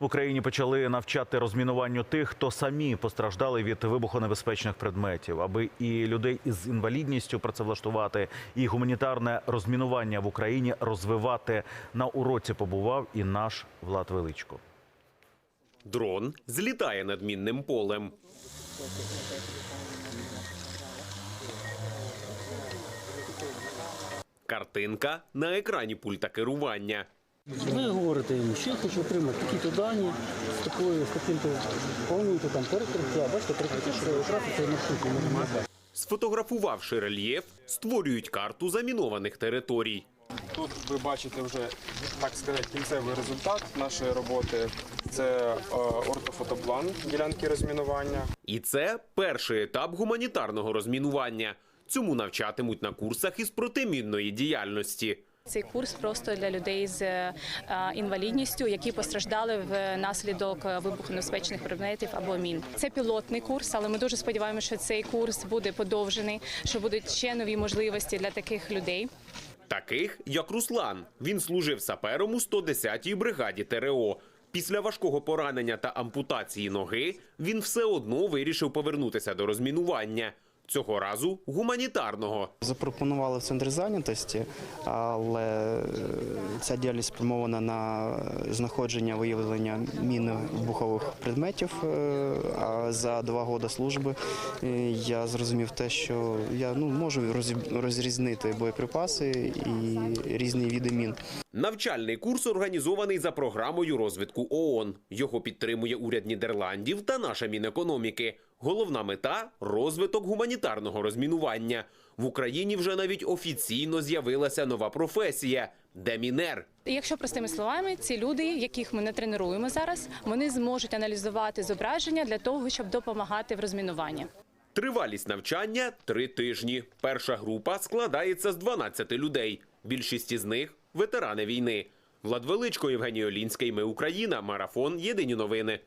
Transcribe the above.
В Україні почали навчати розмінуванню тих, хто самі постраждали від вибухонебезпечних предметів, аби і людей із інвалідністю працевлаштувати, і гуманітарне розмінування в Україні розвивати. На уроці побував і наш Влад Величко. Дрон злітає над мінним полем. Картинка на екрані пульта керування. Ви говорите йому, що я хочу отримати такі-то дані з такою, з таким-то повністю там перекриття. Бачите, перекриття, що якраз цей маршрут ми можемо назвати. Сфотографувавши рельєф, створюють карту замінованих територій. Тут ви бачите вже так сказати кінцевий результат нашої роботи. Це е, ортофотоплан ділянки розмінування. І це перший етап гуманітарного розмінування. Цьому навчатимуть на курсах із протимінної діяльності. Цей курс просто для людей з е, інвалідністю, які постраждали внаслідок вибухонебезпечних предметів або мін. Це пілотний курс, але ми дуже сподіваємося, що цей курс буде подовжений, що будуть ще нові можливості для таких людей. Таких, як Руслан. Він служив сапером у 110-й бригаді ТРО. Після важкого поранення та ампутації ноги він все одно вирішив повернутися до розмінування. Цього разу гуманітарного. Запропонували в центрі зайнятості, але е, ця діяльність спрямована на знаходження виявлення мінно-вибухових предметів. е, А за два роки служби е, я зрозумів те, що я ну можу розрізнити боєприпаси і різні види мін. Навчальний курс організований за програмою розвитку ООН. Його підтримує уряд Нідерландів та наша Мінекономіки. Головна мета розвиток гуманітарного розмінування. В Україні вже навіть офіційно з'явилася нова професія демінер. Якщо простими словами, ці люди, яких ми не тренуємо зараз, вони зможуть аналізувати зображення для того, щоб допомагати в розмінуванні. Тривалість навчання три тижні. Перша група складається з 12 людей. Більшість із них ветерани війни. Влад Величко, Євгеній Олінський. Ми Україна. Марафон. Єдині новини.